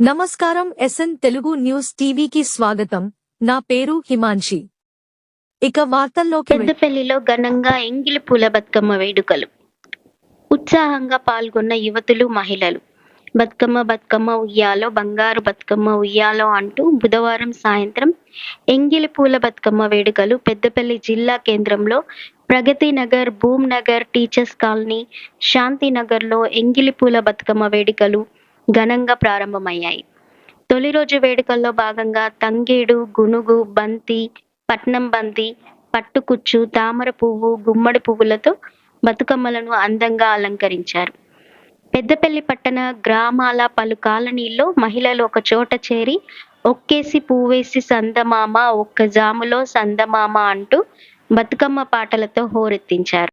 నమస్కారం SN Telugu news టీవీకి స్వాగతం. నా పేరు హిమాన్షి. ఇక వార్తల్లోకి పెద్దపల్లిలో ఘనంగా ఎంగిలి పూల బతుకమ్మ వేడుకలు. ఉత్సాహంగా పాల్గొన్న యువతులు మహిళలు. బతుకమ్మ బతుకమ్మ ఉయ్యాలో బంగారు బతుకమ్మ ఉయ్యాలో అంటూ బుధవారం సాయంత్రం ఎంగిలి పూల బతుకమ్మ వేడుకలు పెద్దపల్లి జిల్లా కేంద్రంలో ప్రగతి నగర్ భూమ్ నగర్ టీచర్స్ కాలనీ శాంతినగర్లో ఎంగిలి పూల బతుకమ్మ వేడుకలు ఘనంగా ప్రారంభమయ్యాయి. తొలి రోజు వేడుకల్లో భాగంగా తంగేడు గునుగు బంతి పట్నం బంతి పట్టుకుచ్చు తామర పువ్వు గుమ్మడి పువ్వులతో బతుకమ్మలను అందంగా అలంకరించారు. పెద్దపల్లి పట్టణ గ్రామాల పలు కాలనీల్లో మహిళలు ఒక చోట చేరి ఒక్కేసి పువ్వేసి సందమామ ఒక్క జాములో సందమామ అంటూ బతుకమ్మ పాటలతో హోరెత్తించారు.